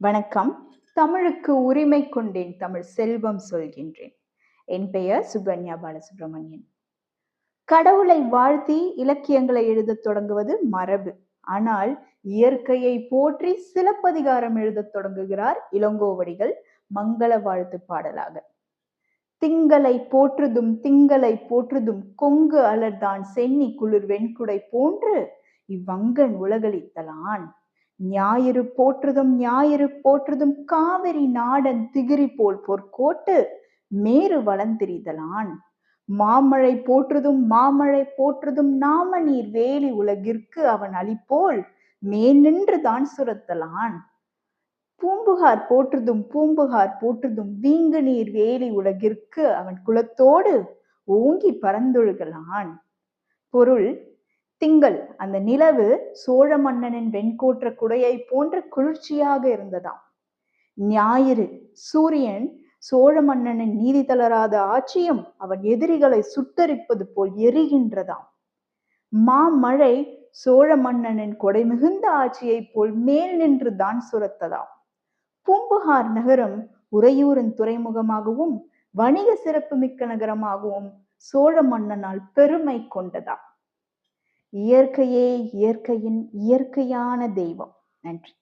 வணக்கம். தமிழுக்கு உரிமை கொண்டேன் தமிழ் செல்வம் சொல்கின்றேன். என் பெயர் சுகன்யா பாலசுப்ரமணியன். கடவுளை வாழ்த்தி இலக்கியங்களை எழுதத் தொடங்குவது மரபு. ஆனால் இயற்கையை போற்றி சிலப்பதிகாரம் எழுதத் தொடங்குகிறார் இளங்கோவடிகள் மங்கள வாழ்த்து பாடலாக. திங்களை போற்றுதும் திங்களை போற்றுதும் கொங்கு அலர்தான் சென்னி குளிர் வெண்குடை போன்று இவ்வங்கன் உலகளித்தலான் ஞாயிறு போற்றுதும் ஞாயிறு போற்றுதும் காவிரி நாடன் திகிரி போல் பொற்கோட்டு மேறு வளர்ந்திரிதலான் மாமழை போற்றுதும் மாமழை போற்றுதும் நாம நீர் வேலி உலகிற்கு அவன் அளிப்போல் மேல் தான் சுரத்தலான். பூம்புகார் போற்றுதும் பூம்புகார் போற்றுதும் வீங்கு நீர் வேலி உலகிற்கு அவன் குலத்தோடு ஓங்கி பறந்தொழுகலான். பொருள் திங்கள். அந்த நிலவு சோழ மன்னனின் வெண்கோற்ற குடையை போன்ற குளிர்ச்சியாக இருந்ததாம். ஞாயிறு சூரியன் சோழ மன்னனின் நீதி தளராத ஆட்சியும் அவன் எதிரிகளை சுட்டரிப்பது போல் எரிகின்றதாம். மாமழை சோழ மன்னனின் கொடை மிகுந்த ஆட்சியைப் போல் மேல் நின்று தான் சுரத்ததாம். பூம்புகார் நகரம் உறையூரின் துறைமுகமாகவும் வணிக சிறப்பு மிக்க நகரமாகவும் சோழ மன்னனால் பெருமை கொண்டதாம். இயற்கையே இயற்கையின் இயற்கையான தெய்வம். நன்றி.